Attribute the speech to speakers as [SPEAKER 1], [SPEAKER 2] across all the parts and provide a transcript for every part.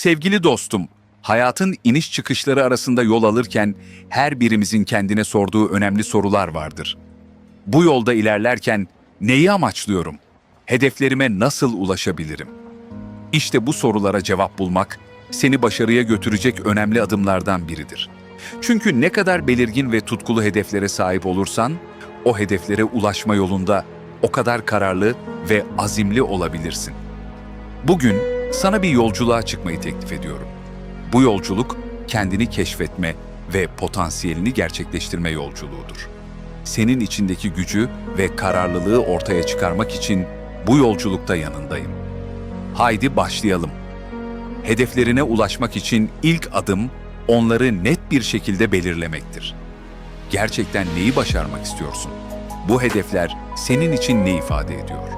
[SPEAKER 1] Sevgili dostum, hayatın iniş çıkışları arasında yol alırken her birimizin kendine sorduğu önemli sorular vardır. Bu yolda ilerlerken neyi amaçlıyorum? Hedeflerime nasıl ulaşabilirim? İşte bu sorulara cevap bulmak seni başarıya götürecek önemli adımlardan biridir. Çünkü ne kadar belirgin ve tutkulu hedeflere sahip olursan, o hedeflere ulaşma yolunda o kadar kararlı ve azimli olabilirsin. Bugün sana bir yolculuğa çıkmayı teklif ediyorum. Bu yolculuk kendini keşfetme ve potansiyelini gerçekleştirme yolculuğudur. Senin içindeki gücü ve kararlılığı ortaya çıkarmak için bu yolculukta yanındayım. Haydi başlayalım. Hedeflerine ulaşmak için ilk adım onları net bir şekilde belirlemektir. Gerçekten neyi başarmak istiyorsun? Bu hedefler senin için ne ifade ediyor?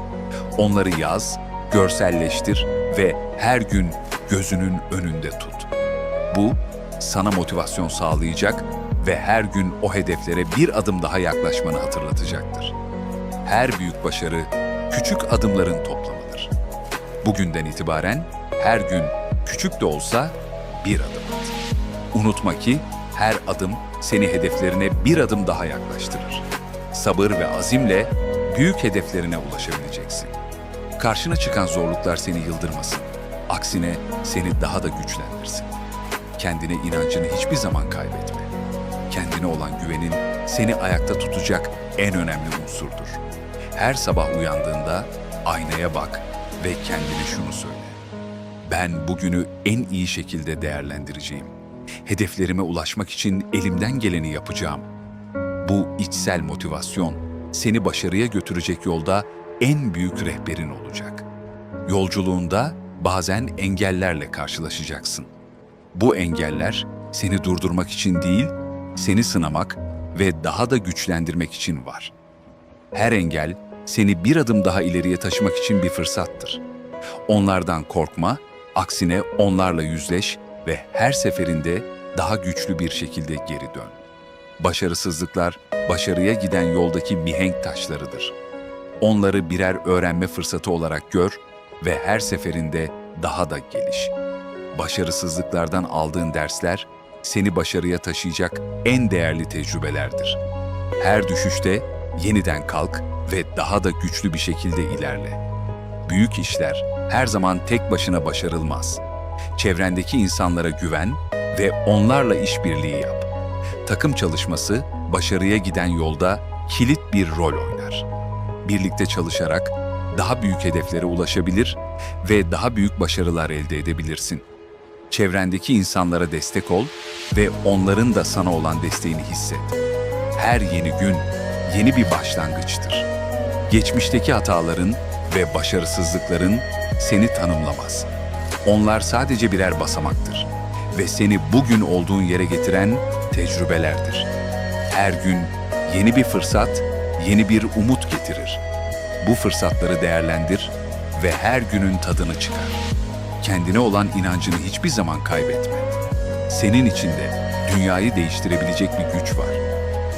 [SPEAKER 1] Onları yaz, görselleştir ve her gün gözünün önünde tut. Bu sana motivasyon sağlayacak ve her gün o hedeflere bir adım daha yaklaşmanı hatırlatacaktır. Her büyük başarı küçük adımların toplamıdır. Bugünden itibaren her gün küçük de olsa bir adım at. Unutma ki her adım seni hedeflerine bir adım daha yaklaştırır. Sabır ve azimle büyük hedeflerine ulaşabileceksin. Karşına çıkan zorluklar seni yıldırmasın. Aksine seni daha da güçlendirsin. Kendine inancını hiçbir zaman kaybetme. Kendine olan güvenin seni ayakta tutacak en önemli unsurdur. Her sabah uyandığında aynaya bak ve kendine şunu söyle. Ben bugünü en iyi şekilde değerlendireceğim. Hedeflerime ulaşmak için elimden geleni yapacağım. Bu içsel motivasyon seni başarıya götürecek yolda en büyük rehberin olacak. Yolculuğunda bazen engellerle karşılaşacaksın. Bu engeller seni durdurmak için değil, seni sınamak ve daha da güçlendirmek için var. Her engel seni bir adım daha ileriye taşımak için bir fırsattır. Onlardan korkma, aksine onlarla yüzleş ve her seferinde daha güçlü bir şekilde geri dön. Başarısızlıklar, başarıya giden yoldaki mihenk taşlarıdır. Onları birer öğrenme fırsatı olarak gör ve her seferinde daha da geliş. Başarısızlıklardan aldığın dersler seni başarıya taşıyacak en değerli tecrübelerdir. Her düşüşte yeniden kalk ve daha da güçlü bir şekilde ilerle. Büyük işler her zaman tek başına başarılmaz. Çevrendeki insanlara güven ve onlarla işbirliği yap. Takım çalışması başarıya giden yolda kilit bir rol oynar. Birlikte çalışarak daha büyük hedeflere ulaşabilir ve daha büyük başarılar elde edebilirsin. Çevrendeki insanlara destek ol ve onların da sana olan desteğini hisset. Her yeni gün yeni bir başlangıçtır. Geçmişteki hataların ve başarısızlıkların seni tanımlamaz. Onlar sadece birer basamaktır ve seni bugün olduğun yere getiren tecrübelerdir. Her gün yeni bir fırsat, yeni bir umut getirir. Bu fırsatları değerlendir ve her günün tadını çıkar. Kendine olan inancını hiçbir zaman kaybetme. Senin içinde dünyayı değiştirebilecek bir güç var.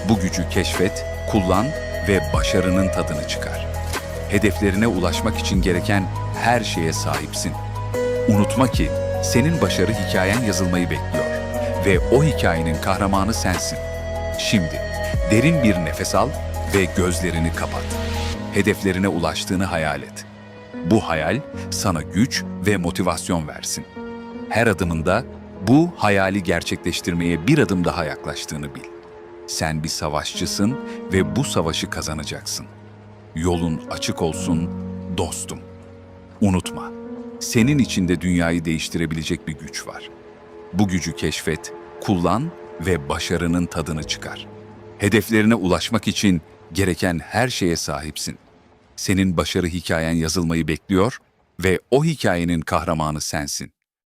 [SPEAKER 1] Bu gücü keşfet, kullan ve başarının tadını çıkar. Hedeflerine ulaşmak için gereken her şeye sahipsin. Unutma ki senin başarı hikayen yazılmayı bekliyor ve o hikayenin kahramanı sensin. Şimdi derin bir nefes al ve gözlerini kapat. Hedeflerine ulaştığını hayal et. Bu hayal sana güç ve motivasyon versin. Her adımında bu hayali gerçekleştirmeye bir adım daha yaklaştığını bil. Sen bir savaşçısın ve bu savaşı kazanacaksın. Yolun açık olsun dostum. Unutma, senin içinde dünyayı değiştirebilecek bir güç var. Bu gücü keşfet, kullan ve başarının tadını çıkar. Hedeflerine ulaşmak için gereken her şeye sahipsin. Senin başarı hikayen yazılmayı bekliyor ve o hikayenin kahramanı sensin.